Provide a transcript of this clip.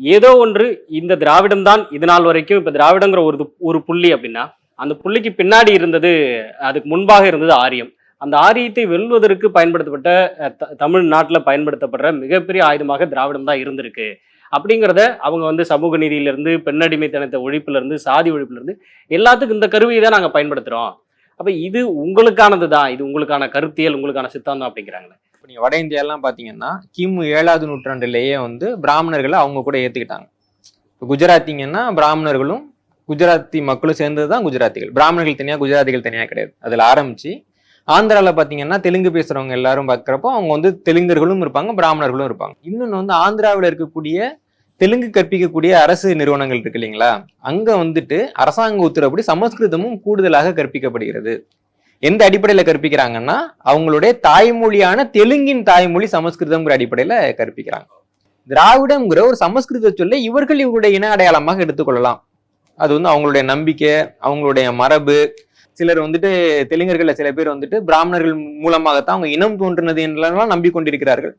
ஏதோ ஒன்று இந்த திராவிடம் தான் இது நாள் வரைக்கும் இப்ப திராவிடங்கிற ஒரு ஒரு புள்ளி அப்படின்னா அந்த புள்ளிக்கு பின்னாடி இருந்தது அதுக்கு முன்பாக இருந்தது ஆரியம். அந்த ஆரியத்தை வெல்வதற்கு பயன்படுத்தப்பட்ட தமிழ்நாட்டில் பயன்படுத்தப்படுற மிகப்பெரிய ஆயுதமாக திராவிடம் தான் இருந்திருக்கு. அப்படிங்கிறத அவங்க வந்து சமூக நீதியிலிருந்து பெண்ணடிமைத்தனத்தை ஒழிப்புலேருந்து சாதி ஒழிப்புலேருந்து எல்லாத்துக்கும் இந்த கருவியை தான் நாங்கள் பயன்படுத்துகிறோம் அப்போ இது உங்களுக்கானது தான் இது உங்களுக்கான கருத்தியல் உங்களுக்கான சித்தாந்தம் அப்படிங்கிறாங்களே. இப்போ நீங்கள் வட இந்தியாலாம் பார்த்தீங்கன்னா கிமு ஏழாவது நூற்றாண்டுலேயே வந்து பிராமணர்களை அவங்க கூட ஏற்றுக்கிட்டாங்க இப்போ குஜராத்திங்கன்னா பிராமணர்களும் குஜராத்தி மக்களும் சேர்ந்தது தான் குஜராத்திகள். பிராமணர்கள் தனியாக குஜராத்திகள் தனியாக கிடையாது. அதில் ஆரம்பித்து ஆந்திராவில் பார்த்தீங்கன்னா தெலுங்கு பேசுகிறவங்க எல்லாரும் பார்க்குறப்போ அவங்க வந்து தெலுங்கர்களும் இருப்பாங்க பிராமணர்களும் இருப்பாங்க. இன்னொன்று வந்து ஆந்திராவில் இருக்கக்கூடிய தெலுங்கு கற்பிக்கக்கூடிய அரசு நிறுவனங்கள் இருக்கு இல்லைங்களா? அங்கே வந்துட்டு அரசாங்க உத்தரப்படி சமஸ்கிருதமும் கூடுதலாக கற்பிக்கப்படுகிறது. எந்த அடிப்படையில கற்பிக்கிறாங்கன்னா அவங்களுடைய தாய்மொழியான தெலுங்கின் தாய்மொழி சமஸ்கிருதம்ங்கிற அடிப்படையில கற்பிக்கிறாங்க. திராவிடம்ங்கிற ஒரு சமஸ்கிருத சொல்ல இவர்கள் இவருடைய இன அடையாளமாக எடுத்துக்கொள்ளலாம். அது வந்து அவங்களுடைய நம்பிக்கை அவங்களுடைய மரபு. சிலர் வந்துட்டு தெலுங்கர்கள்ல சில பேர் வந்துட்டு பிராமணர்கள் மூலமாகத்தான் அவங்க இனம் தோன்றினது என்றெல்லாம் நம்பிக்கொண்டிருக்கிறார்கள்.